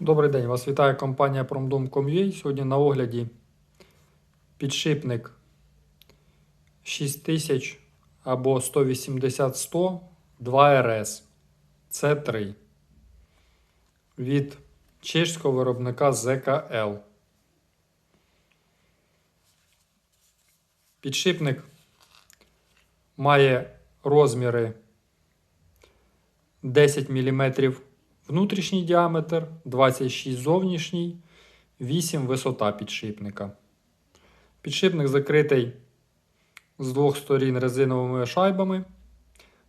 Добрий день, вас вітає компанія Promdom.com.ua. Сьогодні на огляді підшипник 6000 або 180-100 2RS C3 від чешського виробника ZKL. Підшипник має розміри 10 мм внутрішній діаметр, 26 зовнішній, 8 висота підшипника. Підшипник закритий з двох сторін резиновими шайбами.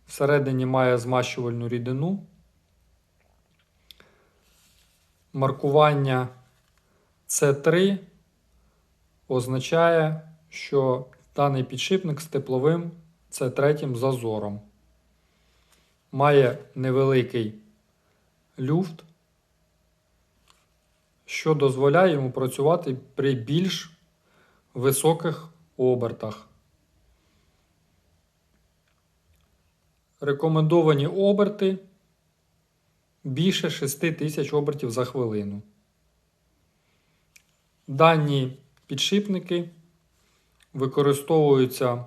Всередині має змащувальну рідину. Маркування C3 означає, що даний підшипник з тепловим C3 зазором. Має невеликий люфт, що дозволяє йому працювати при більш високих обертах. Рекомендовані оберти більше 6000 обертів за хвилину. Дані підшипники використовуються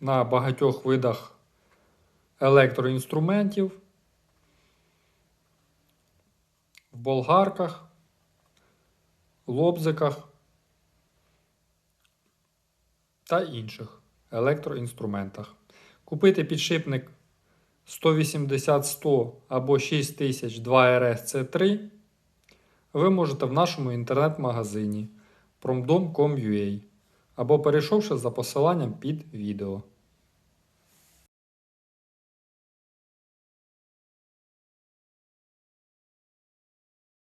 на багатьох видах електроінструментів, в болгарках, лобзиках та інших електроінструментах. Купити підшипник 180-100 або 6000 2RS C3 ви можете в нашому інтернет-магазині promdom.com.ua або перейшовши за посиланням під відео.